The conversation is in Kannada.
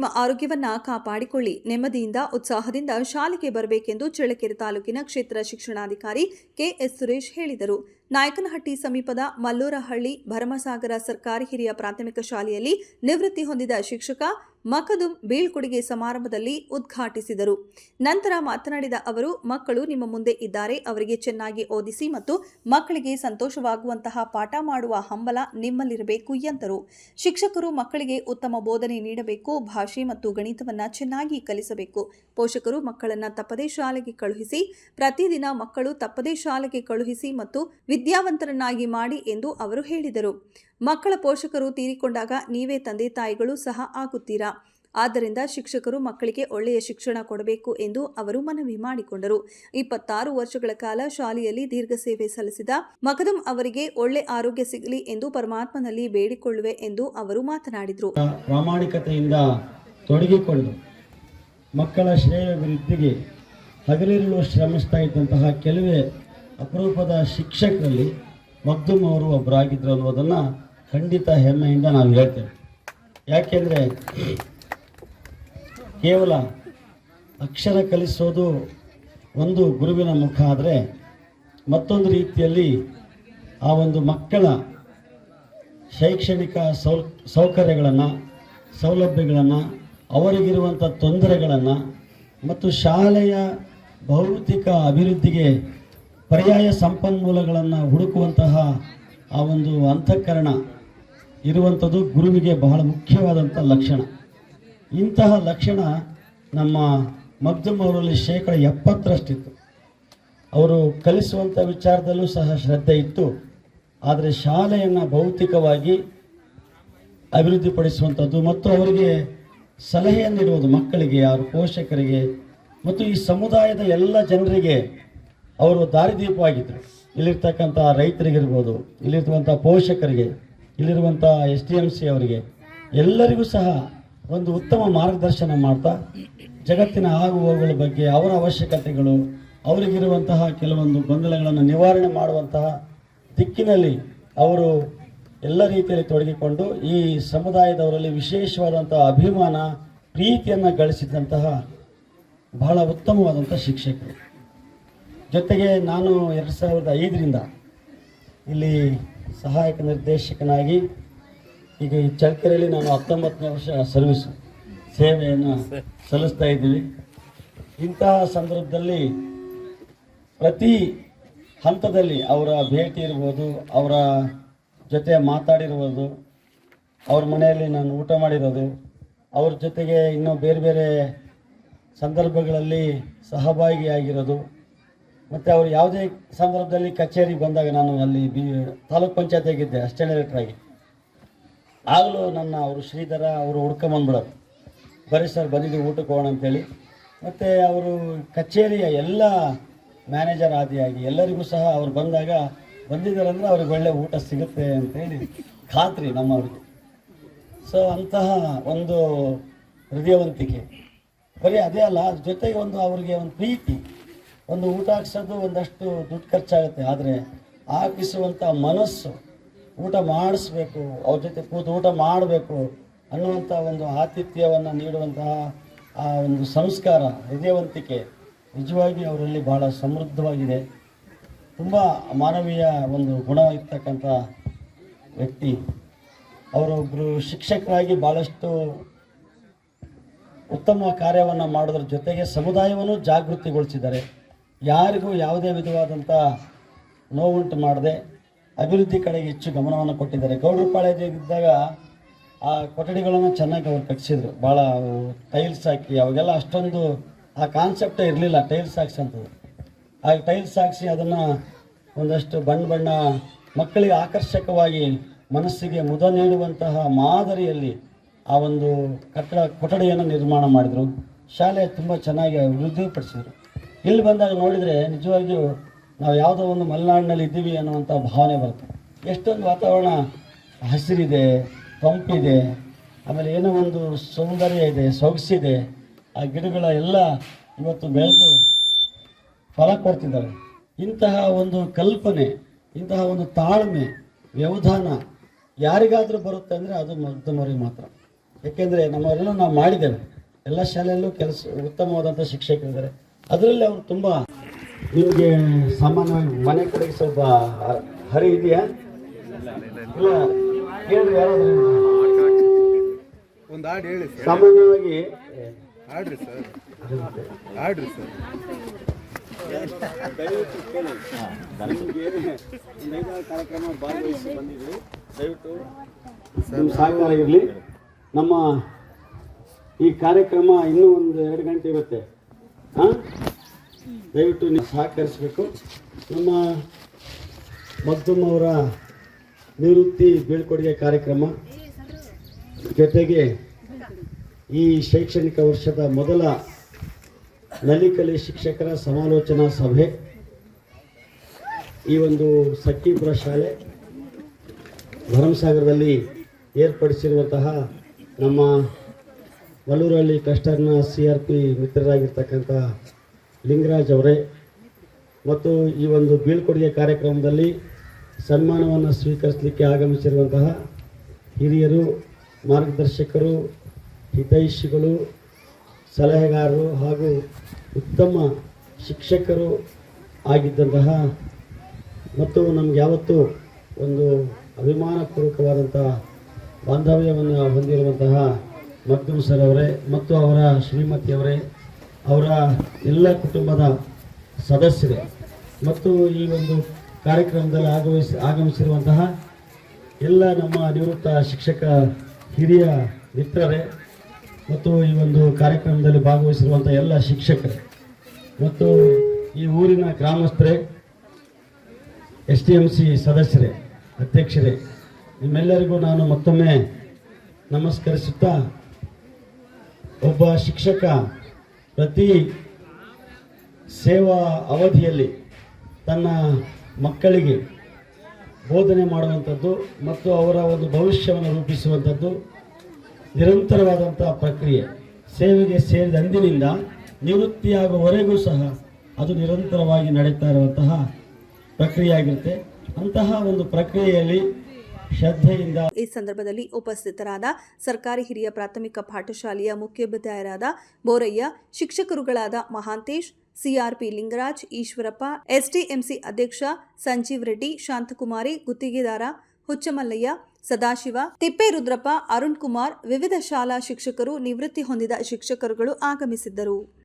ನಿಮ್ಮ ಆರೋಗ್ಯವನ್ನ ಕಾಪಾಡಿಕೊಳ್ಳಿ. ನೆಮ್ಮದಿಯಿಂದ, ಉತ್ಸಾಹದಿಂದ ಶಾಲೆಗೆ ಬರಬೇಕೆಂದು ಚಳ್ಳಕೆರೆ ತಾಲೂಕಿನ ಕ್ಷೇತ್ರ ಶಿಕ್ಷಣಾಧಿಕಾರಿ ಕೆಎಸ್ ಸುರೇಶ್ ಹೇಳಿದರು. ನಾಯಕನಹಟ್ಟಿ ಸಮೀಪದ ಮಲ್ಲೂರಹಳ್ಳಿ ಭರಮಸಾಗರ ಸರ್ಕಾರಿ ಹಿರಿಯ ಪ್ರಾಥಮಿಕ ಶಾಲೆಯಲ್ಲಿ ನಿವೃತ್ತಿ ಹೊಂದಿದ ಶಿಕ್ಷಕ ಮಖದುಂ ಬೀಳ್ಕೊಡುಗೆ ಸಮಾರಂಭದಲ್ಲಿ ಉದ್ಘಾಟಿಸಿದರು. ನಂತರ ಮಾತನಾಡಿದ ಅವರು, ಮಕ್ಕಳು ನಿಮ್ಮ ಮುಂದೆ ಇದ್ದಾರೆ, ಅವರಿಗೆ ಚೆನ್ನಾಗಿ ಓದಿಸಿ ಮತ್ತು ಮಕ್ಕಳಿಗೆ ಸಂತೋಷವಾಗುವಂತಹ ಪಾಠ ಮಾಡುವ ಹಂಬಲ ನಿಮ್ಮಲ್ಲಿರಬೇಕು ಎಂದರು. ಶಿಕ್ಷಕರು ಮಕ್ಕಳಿಗೆ ಉತ್ತಮ ಬೋಧನೆ ನೀಡಬೇಕು, ಭಾಷೆ ಮತ್ತು ಗಣಿತವನ್ನು ಚೆನ್ನಾಗಿ ಕಲಿಸಬೇಕು. ಪೋಷಕರು ಮಕ್ಕಳನ್ನು ತಪ್ಪದೇ ಶಾಲೆಗೆ ಕಳುಹಿಸಿ, ಪ್ರತಿದಿನ ಮಕ್ಕಳು ತಪ್ಪದೇ ಶಾಲೆಗೆ ಕಳುಹಿಸಿ ಮತ್ತು ವಿದ್ಯಾವಂತರನ್ನಾಗಿ ಮಾಡಿ ಎಂದು ಅವರು ಹೇಳಿದರು. ಮಕ್ಕಳ ಪೋಷಕರು ತೀರಿಕೊಂಡಾಗ ನೀವೇ ತಂದೆ ತಾಯಿಗಳು ಸಹ ಆಗುತ್ತೀರಾ? ಆದ್ದರಿಂದ ಶಿಕ್ಷಕರು ಮಕ್ಕಳಿಗೆ ಒಳ್ಳೆಯ ಶಿಕ್ಷಣ ಕೊಡಬೇಕು ಎಂದು ಅವರು ಮನವಿ ಮಾಡಿಕೊಂಡರು. ಇಪ್ಪತ್ತಾರು ವರ್ಷಗಳ ಕಾಲ ಶಾಲೆಯಲ್ಲಿ ದೀರ್ಘ ಸೇವೆ ಸಲ್ಲಿಸಿದ ಮಕದಂ ಅವರಿಗೆ ಒಳ್ಳೆ ಆರೋಗ್ಯ ಸಿಗಲಿ ಎಂದು ಪರಮಾತ್ಮನಲ್ಲಿ ಬೇಡಿಕೊಳ್ಳುವೆ ಎಂದು ಅವರು ಮಾತನಾಡಿದರು. ಪ್ರಾಮಾಣಿಕತೆಯಿಂದ ತೊಡಗಿಕೊಂಡು ಮಕ್ಕಳ ಶ್ರೇಯೋಭಿವೃದ್ಧಿಗೆ ಹಗಲಿರುಳು ಶ್ರಮಿಸ್ತಾ ಇದ್ದಂತಹ ಕೆಲವೇ ಅಪರೂಪದ ಶಿಕ್ಷಕರಲ್ಲಿ ಮಗ್ದುಮ್ ಅವರು ಒಬ್ಬರಾಗಿದ್ದರು ಅನ್ನೋದನ್ನು ಖಂಡಿತ ಹೆಮ್ಮೆಯಿಂದ ನಾವು ಹೇಳ್ತೇವೆ. ಯಾಕೆಂದರೆ ಕೇವಲ ಅಕ್ಷರ ಕಲಿಸೋದು ಒಂದು ಗುರುವಿನ ಮುಖ ಆದರೆ ಮತ್ತೊಂದು ರೀತಿಯಲ್ಲಿ ಆ ಒಂದು ಮಕ್ಕಳ ಶೈಕ್ಷಣಿಕ ಸೌ ಸೌಕರ್ಯಗಳನ್ನು, ಸೌಲಭ್ಯಗಳನ್ನು ಅವರಿಗಿರುವಂಥ ತೊಂದರೆಗಳನ್ನು ಮತ್ತು ಶಾಲೆಯ ಭೌತಿಕ ಅಭಿವೃದ್ಧಿಗೆ ಪರ್ಯಾಯ ಸಂಪನ್ಮೂಲಗಳನ್ನು ಹುಡುಕುವಂತಹ ಆ ಒಂದು ಅಂತಃಕರಣ ಇರುವಂಥದ್ದು ಗುರುವಿಗೆ ಬಹಳ ಮುಖ್ಯವಾದಂಥ ಲಕ್ಷಣ. ಇಂತಹ ಲಕ್ಷಣ ನಮ್ಮ ಮಗ್ದುಮ್ ಅವರಲ್ಲಿ ಶೇಕಡ ಎಪ್ಪತ್ತರಷ್ಟಿತ್ತು. ಅವರು ಕಲಿಸುವಂಥ ವಿಚಾರದಲ್ಲೂ ಸಹ ಶ್ರದ್ಧೆ ಇತ್ತು. ಆದರೆ ಶಾಲೆಯನ್ನು ಭೌತಿಕವಾಗಿ ಅಭಿವೃದ್ಧಿಪಡಿಸುವಂಥದ್ದು ಮತ್ತು ಅವರಿಗೆ ಸಲಹೆಯನ್ನು ನೀಡುವುದು ಮಕ್ಕಳಿಗೆ ಅವರ ಪೋಷಕರಿಗೆ ಮತ್ತು ಈ ಸಮುದಾಯದ ಎಲ್ಲ ಜನರಿಗೆ ಅವರು ದಾರಿದೀಪವಾಗಿದ್ದರು. ಇಲ್ಲಿರ್ತಕ್ಕಂಥ ರೈತರಿಗಿರ್ಬೋದು, ಇಲ್ಲಿರ್ತಕ್ಕಂಥ ಪೋಷಕರಿಗೆ. ಇಲ್ಲಿರುವಂಥ ಎಸ್ ಡಿ ಎಂ ಸಿ ಅವರಿಗೆ ಎಲ್ಲರಿಗೂ ಸಹ ಒಂದು ಉತ್ತಮ ಮಾರ್ಗದರ್ಶನ ಮಾಡ್ತಾ ಜಗತ್ತಿನ ಆಗುಹೋಗುಗಳ ಬಗ್ಗೆ ಅವರ ಅವಶ್ಯಕತೆಗಳು, ಅವರಿಗಿರುವಂತಹ ಕೆಲವೊಂದು ಗೊಂದಲಗಳನ್ನು ನಿವಾರಣೆ ಮಾಡುವಂತಹ ದಿಕ್ಕಿನಲ್ಲಿ ಅವರು ಎಲ್ಲ ರೀತಿಯಲ್ಲಿ ತೊಡಗಿಕೊಂಡು ಈ ಸಮುದಾಯದವರಲ್ಲಿ ವಿಶೇಷವಾದಂತಹ ಅಭಿಮಾನ, ಪ್ರೀತಿಯನ್ನು ಗಳಿಸಿದಂತಹ ಬಹಳ ಉತ್ತಮವಾದಂಥ ಶಿಕ್ಷಕರು. ಜೊತೆಗೆ ನಾನು ಎರಡು ಸಾವಿರದ ಐದರಿಂದ ಇಲ್ಲಿ ಸಹಾಯಕ ನಿರ್ದೇಶಕನಾಗಿ ಈಗ ಈ ಚಳ್ಳಕೆರೆಯಲ್ಲಿ ನಾನು ಹತ್ತೊಂಬತ್ತನೇ ವರ್ಷ ಸರ್ವಿಸ್ ಸೇವೆಯನ್ನು ಸಲ್ಲಿಸ್ತಾ ಇದ್ದೀವಿ ಇಂತಹ ಸಂದರ್ಭದಲ್ಲಿ ಪ್ರತಿ ಹಂತದಲ್ಲಿ ಅವರ ಭೇಟಿ ಇರ್ಬೋದು, ಅವರ ಜೊತೆ ಮಾತಾಡಿರ್ಬೋದು ಅವ್ರ ಮನೆಯಲ್ಲಿ ನಾನು ಊಟ ಮಾಡಿರೋದು, ಅವ್ರ ಜೊತೆಗೆ ಇನ್ನೂ ಬೇರೆ ಬೇರೆ ಸಂದರ್ಭಗಳಲ್ಲಿ ಸಹಭಾಗಿಯಾಗಿರೋದು ಮತ್ತು ಅವರು ಯಾವುದೇ ಸಂದರ್ಭದಲ್ಲಿ ಕಚೇರಿಗೆ ಬಂದಾಗ ನಾನು ಅಲ್ಲಿ ಬಿ ತಾಲೂಕ್ ಪಂಚಾಯತಿಯಾಗಿದ್ದೆ ಡೈರೆಕ್ಟರ್ ಡೈರೆಕ್ಟ್ರಾಗಿ ಆಗಲೂ ನನ್ನ ಅವರು ಶ್ರೀಧರ ಅವರು ಹುಡ್ಕೊಂಬಂದ್ಬಿಡೋರು ಬರೀ ಸರ್ ಬಂದಿದ್ದೀವಿ, ಊಟಕ್ಕೆ ಹೋಗೋಣ ಅಂತೇಳಿ. ಮತ್ತು ಅವರು ಕಚೇರಿಯ ಎಲ್ಲ ಮ್ಯಾನೇಜರ್ ಆದಿಯಾಗಿ ಎಲ್ಲರಿಗೂ ಸಹ ಅವ್ರು ಬಂದಾಗ, ಬಂದಿದ್ದಾರೆ ಅಂದರೆ ಅವ್ರಿಗೆ ಒಳ್ಳೆ ಊಟ ಸಿಗುತ್ತೆ ಅಂತೇಳಿ ಖಾತ್ರಿ ನಮ್ಮವ್ರಿಗೆ. ಸೊ ಅಂತಹ ಒಂದು ಹೃದಯವಂತಿಕೆ. ಬರೀ ಅದೇ ಅಲ್ಲ ಜೊತೆಗೆ ಒಂದು ಅವ್ರಿಗೆ ಒಂದು ಪ್ರೀತಿ. ಒಂದು ಊಟ ಹಾಕ್ಸೋದು ಒಂದಷ್ಟು ದುಡ್ಡು ಖರ್ಚಾಗುತ್ತೆ, ಆದರೆ ಹಾಕಿಸುವಂಥ ಮನಸ್ಸು ಊಟ ಮಾಡಿಸ್ಬೇಕು, ಅವ್ರ ಜೊತೆ ಕೂತು ಊಟ ಮಾಡಬೇಕು ಅನ್ನುವಂಥ ಒಂದು ಆತಿಥ್ಯವನ್ನು ನೀಡುವಂತಹ ಆ ಒಂದು ಸಂಸ್ಕಾರ, ಹೃದಯವಂತಿಕೆ ನಿಜವಾಗಿ ಅವರಲ್ಲಿ ಬಹಳ ಸಮೃದ್ಧವಾಗಿದೆ. ತುಂಬ ಮಾನವೀಯ ಒಂದು ಗುಣ ಇರ್ತಕ್ಕಂಥ ವ್ಯಕ್ತಿ. ಅವರೊಬ್ಬರು ಶಿಕ್ಷಕರಾಗಿ ಭಾಳಷ್ಟು ಉತ್ತಮ ಕಾರ್ಯವನ್ನು ಮಾಡೋದ್ರ ಜೊತೆಗೆ ಸಮುದಾಯವನ್ನು ಜಾಗೃತಿಗೊಳಿಸಿದ್ದಾರೆ. ಯಾರಿಗೂ ಯಾವುದೇ ವಿಧವಾದಂಥ ನೋವುಂಟು ಮಾಡದೆ ಅಭಿವೃದ್ಧಿ ಕಡೆಗೆ ಹೆಚ್ಚು ಗಮನವನ್ನು ಕೊಟ್ಟಿದ್ದಾರೆ. ಗೌಡ್ರಪಾಳ್ಯದಿದ್ದಾಗ ಆ ಕೊಠಡಿಗಳನ್ನು ಚೆನ್ನಾಗಿ ಅವ್ರು ಕಟ್ಟಿಸಿದ್ರು. ಭಾಳ ಟೈಲ್ಸ್ ಹಾಕಿ ಅವಾಗೆಲ್ಲ ಅಷ್ಟೊಂದು ಆ ಕಾನ್ಸೆಪ್ಟೇ ಇರಲಿಲ್ಲ ಟೈಲ್ಸ್ ಹಾಕ್ಸಂಥದ್ದು ಆ ಟೈಲ್ಸ್ ಹಾಕ್ಸಿ ಅದನ್ನು ಒಂದಷ್ಟು ಬಣ್ಣ ಬಣ್ಣ ಮಕ್ಕಳಿಗೆ ಆಕರ್ಷಕವಾಗಿ ಮನಸ್ಸಿಗೆ ಮುದ ನೀಡುವಂತಹ ಮಾದರಿಯಲ್ಲಿ ಆ ಒಂದು ಕಟ್ಟಡ, ಕೊಠಡಿಯನ್ನು ನಿರ್ಮಾಣ ಮಾಡಿದರು. ಶಾಲೆ ತುಂಬ ಚೆನ್ನಾಗಿ ಅಭಿವೃದ್ಧಿಪಡಿಸಿದರು. ಇಲ್ಲಿ ಬಂದಾಗ ನೋಡಿದರೆ ನಿಜವಾಗಿಯೂ ನಾವು ಯಾವುದೋ ಒಂದು ಮಲೆನಾಡಿನಲ್ಲಿ ಇದ್ದೀವಿ ಅನ್ನುವಂಥ ಭಾವನೆ ಬರುತ್ತೆ. ಎಷ್ಟೊಂದು ವಾತಾವರಣ ಹಸಿರಿದೆ, ತಂಪಿದೆ, ಆಮೇಲೆ ಏನೋ ಒಂದು ಸೌಂದರ್ಯ ಇದೆ, ಸೊಗಸಿದೆ. ಆ ಗಿಡಗಳ ಎಲ್ಲ ಇವತ್ತು ಬೆಳೆದು ಫಲ ಕೊಡ್ತಿದ್ದಾವೆ. ಇಂತಹ ಒಂದು ಕಲ್ಪನೆ, ಇಂತಹ ಒಂದು ತಾಳ್ಮೆ, ವ್ಯವಧಾನ ಯಾರಿಗಾದರೂ ಬರುತ್ತೆ ಅಂದರೆ ಅದು ಮಧ್ಯಮರಿಗೆ ಮಾತ್ರ. ಏಕೆಂದರೆ ನಮ್ಮವರೆಲ್ಲ ನಾವು ಮಾಡಿದ್ದೇವೆ. ಎಲ್ಲ ಶಾಲೆಯಲ್ಲೂ ಕೆಲಸ ಉತ್ತಮವಾದಂಥ ಶಿಕ್ಷಕರಿದ್ದಾರೆ. ಅದರಲ್ಲಿ ಅವರು ತುಂಬ ನಿಮಗೆ ಸಾಮಾನ್ಯವಾಗಿ ಮನೆ ಕಡೆಗೆ ಸ್ವಲ್ಪ ಹರಿ ಇದೆಯಾ? ಇಲ್ಲ ಕೇಳ್ರಿ ಯಾರಾದ್ರೂ ಒಂದು ಹಾಡು ಹೇಳಿ ಸಾಮಾನ್ಯವಾಗಿ ಹಾಡ್ರಿ ಸರ್. ಹಾಡ್ರಿ ಸರ್. ನಿಮ್ಗೆ ಮೈದಾನ ಕಾರ್ಯಕ್ರಮ ಭಾಗವಹಿಸಿ ದಯವಿಟ್ಟು ನಿಮ್ಮ ಸಹಕಾರ ಇರಲಿ. ನಮ್ಮ ಈ ಕಾರ್ಯಕ್ರಮ ಇನ್ನೂ ಒಂದು ಎರಡು ಗಂಟೆ ಇರುತ್ತೆ. ದಯವಿಟ್ಟು ನೀವು ಸಹಕರಿಸಬೇಕು. ನಮ್ಮ ಮಗ್ದುಮ್ ಅವರ ನಿವೃತ್ತಿ ಬೀಳ್ಕೊಡುಗೆ ಕಾರ್ಯಕ್ರಮ ಜೊತೆಗೆ ಈ ಶೈಕ್ಷಣಿಕ ವರ್ಷದ ಮೊದಲ ನಲಿಕಲಿ ಶಿಕ್ಷಕರ ಸಮಾಲೋಚನಾ ಸಭೆ, ಈ ಒಂದು ಸಖೀಪುರ ಶಾಲೆ ಭರಮಸಾಗರದಲ್ಲಿ ಏರ್ಪಡಿಸಿರುವಂತಹ ನಮ್ಮ ಮಲ್ಲೂರಹಳ್ಳಿ ಕ್ಲಸ್ಟರ್ನ ಸಿ ಆರ್ ಪಿ ಮಿತ್ರರಾಗಿರ್ತಕ್ಕಂಥ ಲಿಂಗರಾಜ್ ಅವರೇ. ಮತ್ತು ಈ ಒಂದು ಬೀಳ್ಕೊಡುಗೆ ಕಾರ್ಯಕ್ರಮದಲ್ಲಿ ಸನ್ಮಾನವನ್ನು ಸ್ವೀಕರಿಸಲಿಕ್ಕೆ ಆಗಮಿಸಿರುವಂತಹ ಹಿರಿಯರು, ಮಾರ್ಗದರ್ಶಕರು, ಹಿತೈಷಿಗಳು, ಸಲಹೆಗಾರರು ಹಾಗೂ ಉತ್ತಮ ಶಿಕ್ಷಕರು ಆಗಿದ್ದಂತಹ ಮತ್ತು ನಮ್ಗೆ ಯಾವತ್ತೂ ಒಂದು ಅಭಿಮಾನಪೂರ್ವಕವಾದಂತಹ ಬಾಂಧವ್ಯವನ್ನು ಹೊಂದಿರುವಂತಹ ಮಗ್ದುಮ್ ಸರ್ ಅವರೇ ಮತ್ತು ಅವರ ಶ್ರೀಮತಿಯವರೇ ಅವರ ಎಲ್ಲ ಕುಟುಂಬದ ಸದಸ್ಯರೇ ಮತ್ತು ಈ ಒಂದು ಕಾರ್ಯಕ್ರಮದಲ್ಲಿ ಆಗಮಿಸಿ, ಆಗಮಿಸಿರುವಂತಹ ಎಲ್ಲ ನಮ್ಮ ನಿವೃತ್ತ ಶಿಕ್ಷಕ ಹಿರಿಯ ಮಿತ್ರರೇ ಮತ್ತು ಈ ಒಂದು ಕಾರ್ಯಕ್ರಮದಲ್ಲಿ ಭಾಗವಹಿಸಿರುವಂಥ ಎಲ್ಲ ಶಿಕ್ಷಕರೇ ಮತ್ತು ಈ ಊರಿನ ಗ್ರಾಮಸ್ಥರೇ, ಎಸ್ ಟಿ ಎಂ ಸಿ ಸದಸ್ಯರೇ, ಅಧ್ಯಕ್ಷರೇ, ನಿಮ್ಮೆಲ್ಲರಿಗೂ ನಾನು ಮತ್ತೊಮ್ಮೆ ನಮಸ್ಕರಿಸುತ್ತಾ ಒಬ್ಬ ಶಿಕ್ಷಕ ಪ್ರತಿ ಸೇವಾ ಅವಧಿಯಲ್ಲಿ ತನ್ನ ಮಕ್ಕಳಿಗೆ ಬೋಧನೆ ಮಾಡುವಂಥದ್ದು ಮತ್ತು ಅವರ ಒಂದು ಭವಿಷ್ಯವನ್ನು ರೂಪಿಸುವಂಥದ್ದು ನಿರಂತರವಾದಂಥ ಪ್ರಕ್ರಿಯೆ. ಸೇವೆಗೆ ಸೇರಿದ ಅಂದಿನಿಂದ ನಿವೃತ್ತಿಯಾಗುವವರೆಗೂ ಸಹ ಅದು ನಿರಂತರವಾಗಿ ನಡೀತಾ ಇರುವಂತಹ ಪ್ರಕ್ರಿಯೆ ಆಗಿರುತ್ತೆ. ಅಂತಹ ಒಂದು ಪ್ರಕ್ರಿಯೆಯಲ್ಲಿ ಶ್ರದ್ಧೆಯಿಂದ. ಈ ಸಂದರ್ಭದಲ್ಲಿ ಉಪಸ್ಥಿತರಾದ ಸರ್ಕಾರಿ ಹಿರಿಯ ಪ್ರಾಥಮಿಕ ಪಾಠಶಾಲೆಯ ಮುಖ್ಯೋಪಾಧ್ಯಾಯರಾದ ಬೋರಯ್ಯ, ಶಿಕ್ಷಕರುಗಳಾದ ಮಹಾಂತೇಶ್ ಸಿಆರ್ಪಿ ಲಿಂಗರಾಜ್, ಈಶ್ವರಪ್ಪ ಎಸ್ಟಿಎಂಸಿ ಅಧ್ಯಕ್ಷ ಸಂಜೀವ್ ರೆಡ್ಡಿ, ಶಾಂತಕುಮಾರಿ, ಗುತ್ತಿಗೆದಾರ ಹುಚ್ಚಮಲ್ಲಯ್ಯ, ಸದಾಶಿವ, ತಿಪ್ಪೇರುದ್ರಪ್ಪ, ಅರುಣ್ ಕುಮಾರ್, ವಿವಿಧ ಶಾಲಾ ಶಿಕ್ಷಕರು ನಿವೃತ್ತಿ ಹೊಂದಿದ ಶಿಕ್ಷಕರುಗಳು ಆಗಮಿಸಿದ್ದರು.